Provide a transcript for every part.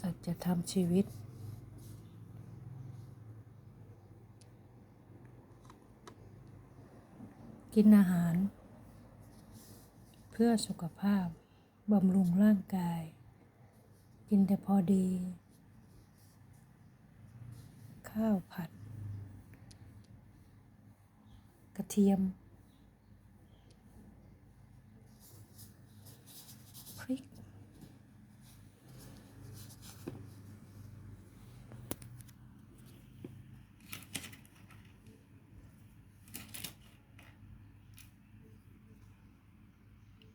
สัจธรรมชีวิต กินอาหาร เพื่อสุขภาพ บำรุงร่างกาย กินแต่พอดี ข้าวผัด กระเทียม พริก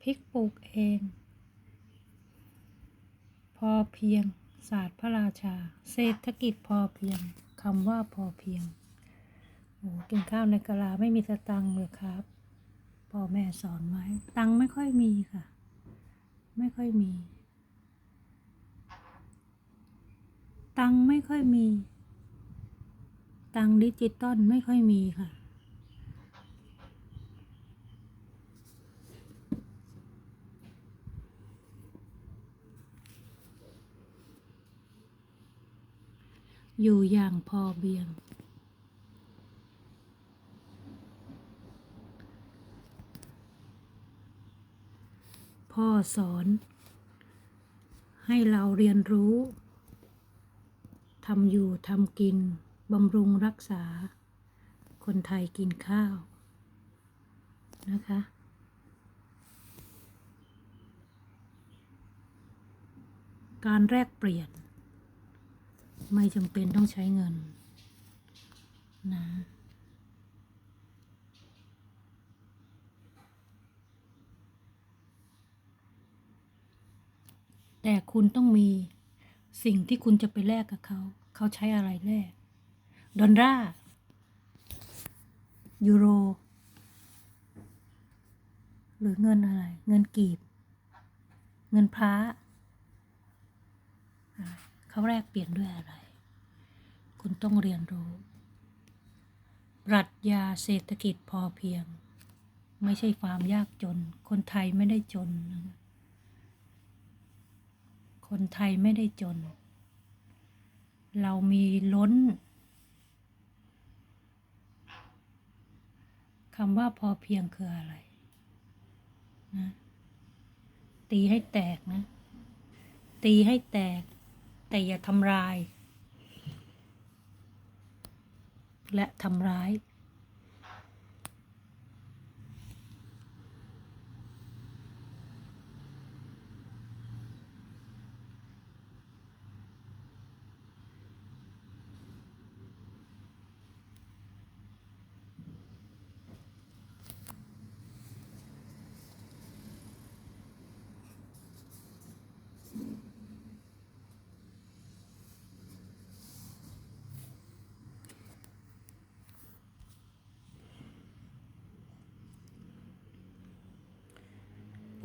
พริกปลูกเอง พอเพียง ศาสตร์พระราชา เศรษฐกิจพอเพียงคำว่าพอเพียงโอ้กินข้าวในกะลาไม่มีสตังค์เลยครับพ่อแม่สอนไว้ ตังค์ไม่ค่อยมีค่ะ ไม่ค่อยมี ตังค์ไม่ค่อยมี ตังค์ดิจิตอลไม่ค่อยมีค่ะ อยู่อย่างพอเพียง พ่อสอน ให้เราเรียนรู้ทำอยู่ทำกินบำรุงรักษา คนไทยกินข้าวนะคะ การแลกเปลี่ยน ไม่จำเป็นต้องใช้เงิน นะ แต่คุณต้องมีสิ่งที่คุณจะไปแลกกับเขา เขาใช้อะไรแลก ดอลลาร์ยูโร หรือเงินอะไร เงินกีบ เงินพระ เขาแลกเปลี่ยนด้วยอะไร คุณต้องเรียนรู้ ปรัชญาเศรษฐกิจพอเพียง ไม่ใช่ความยากจน คนไทยไม่ได้จนคะคนไทยไม่ได้จน เรามีล้นคำว่าพอเพียงคืออะไรนะตีให้แตกนะ ตีให้แตก แต่อย่าทำลาย และทำร้าย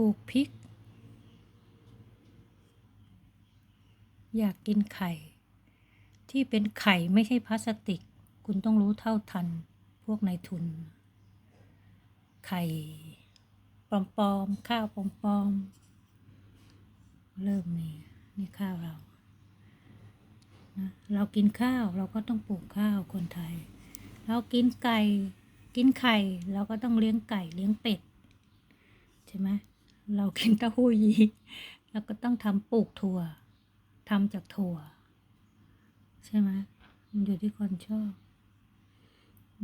ลูกพริก อยากกินไข่ ที่เป็นไข่ไม่ใช่พลาสติก คุณต้องรู้เท่าทันพวกนายทุน ไข่ปลอมๆ ข้าวปลอมๆ เริ่มมีนี่ข้าวเรานะเรากินข้าวเราก็ต้องปลูกข้าวคนไทย เรากินไก่ กินไข่ เราก็ต้องเลี้ยงไก่เลี้ยงเป็ด ใช่ไหม เรากินเต้าหู้ยี้เราก็ต้องทำปลูกถั่วทำจากถั่ว ใช่ไหมมันอยู่ที่คนชอบน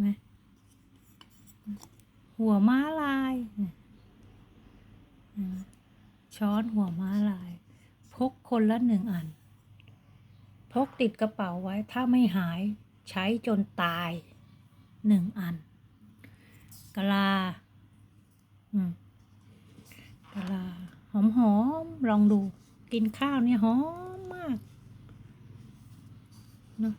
ไหมหัวม้าลายช้อนหัวม้าลาย พกคนละหนึ่งอัน พกติดกระเป๋าไว้ ถ้าไม่หายใช้จนตายหนึ่งอันกะลา อืมกะลาหอมหอมๆลองดู กินข้าวเนี่ยหอมมากเนอะ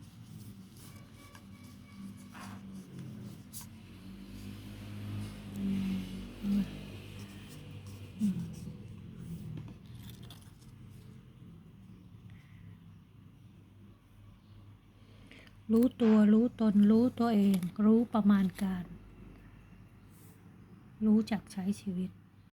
รู้ตัวรู้ตนรู้ตัวเอง รู้ประมาณการ รู้จักใช้ชีวิต